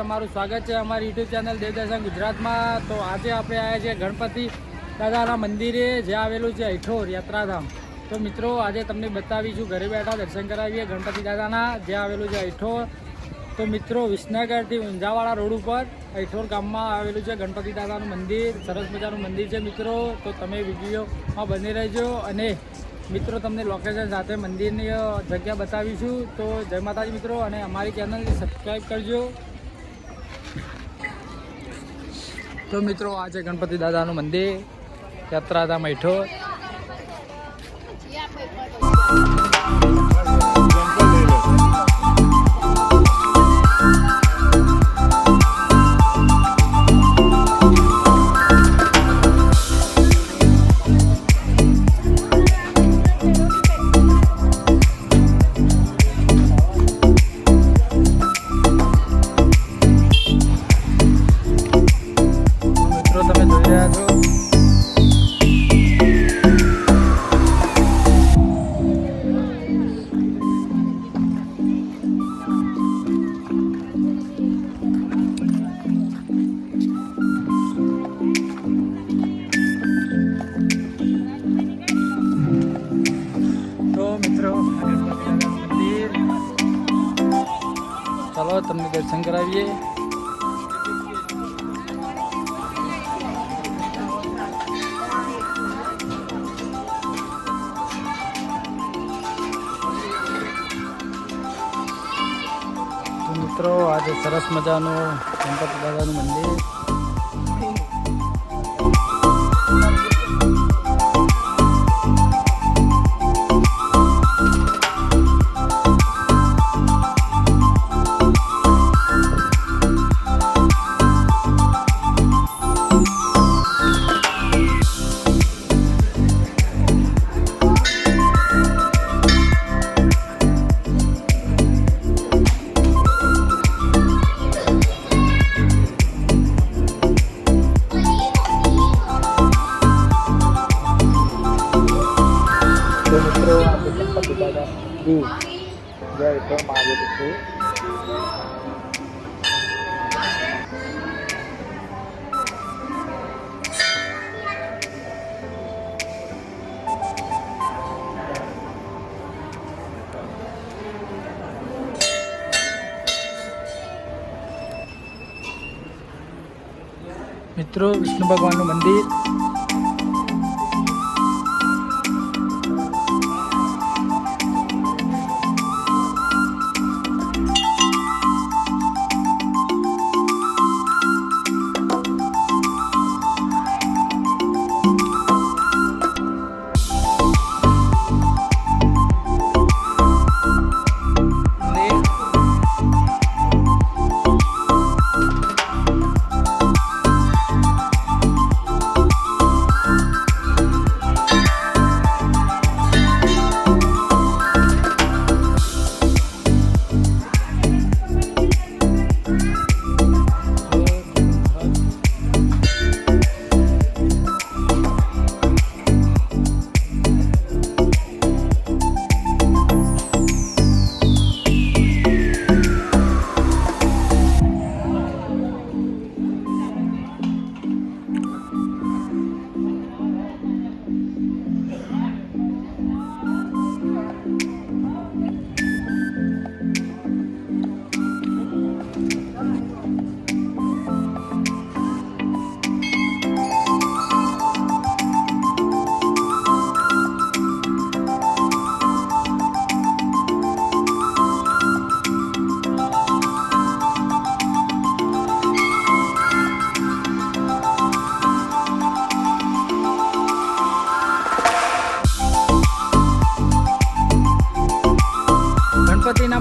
તમારું સ્વાગત છે અમારી યુટ્યુબ ચેનલ દેવદર્શન ગુજરાતમાં. તો આજે આપણે આવ્યા છીએ ગણપતિ દાદાના મંદિરે, જે આવેલું છે ઐઠોર યાત્રાધામ. તો મિત્રો, આજે તમને બતાવીશું, ઘરે બેઠા દર્શન કરાવીએ ગણપતિ દાદાના, જે આવેલું છે ઐઠોર. તો મિત્રો, વિસનગરથી ઊંઝાવાળા રોડ ઉપર ઐઠોર ગામમાં આવેલું છે ગણપતિ દાદાનું મંદિર. સરસ મજાનું મંદિર છે મિત્રો. તો તમે વિડીયોમાં બની રહેજો અને મિત્રો, તમને લોકેશન સાથે મંદિરની જગ્યા બતાવીશું. તો જય માતાજી મિત્રો, અને અમારી ચેનલને સબસ્ક્રાઈબ કરજો. તો મિત્રો આ છે ગણપતિ દાદાનું મંદિર યાત્રાધામ હેઠળ ચાલો તમને દર્શન કરાવીએ મિત્રો આજે સરસ મજાનું ગણપતિ દાદાનું મંદિર. જય તો મહાદેવ છે મિત્રો વિષ્ણુ ભગવાનનું મંદિર મંદિર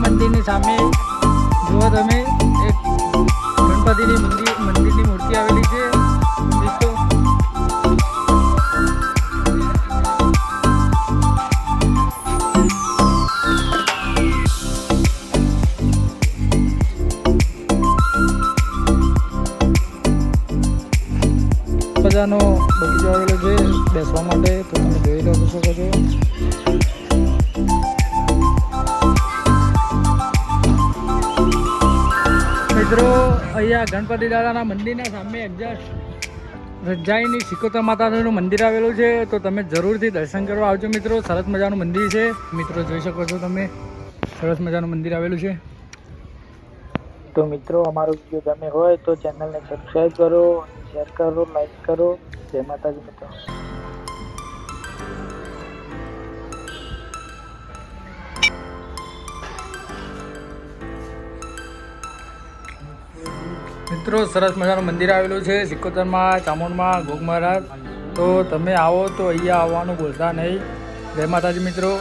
મંદિરની સામે. જુઓ તમે, એક ગણપતિની મંદિર, મંદિરની મૂર્તિ આવેલી છે. મિત્રો બધાનો બગીચો આવેલો છે. બેસવા માટે તો તમે જોઈ શકો છો. મિત્રો, અહીંયા ગણપતિ દાદાના મંદિરના સામે એક્ઝેક્ટ રજાઈની સિકોતર માતાનું મંદિર આવેલું છે. તો તમે જરૂરથી દર્શન કરવા આવજો મિત્રો. સરસ મજાનું મંદિર છે. મિત્રો, જોઈ શકો છો તમે. સરસ મજાનું મંદિર આવેલું છે. તો મિત્રો, અમારો વીડિયો ગમે હોય તો ચેનલને સબસ્ક્રાઈબ કરો શેર કરો લાઈક કરો. જય માતાજી મિત્રો. મિત્રો, સરસ મજાનું મંદિર આવેલું છે સિકોતરમાં, ચામુંડમાં ગોગ મહારાજ તો તમે આવો તો અહીંયા આવવાનું બોલતા નહીં. જય માતાજી મિત્રો.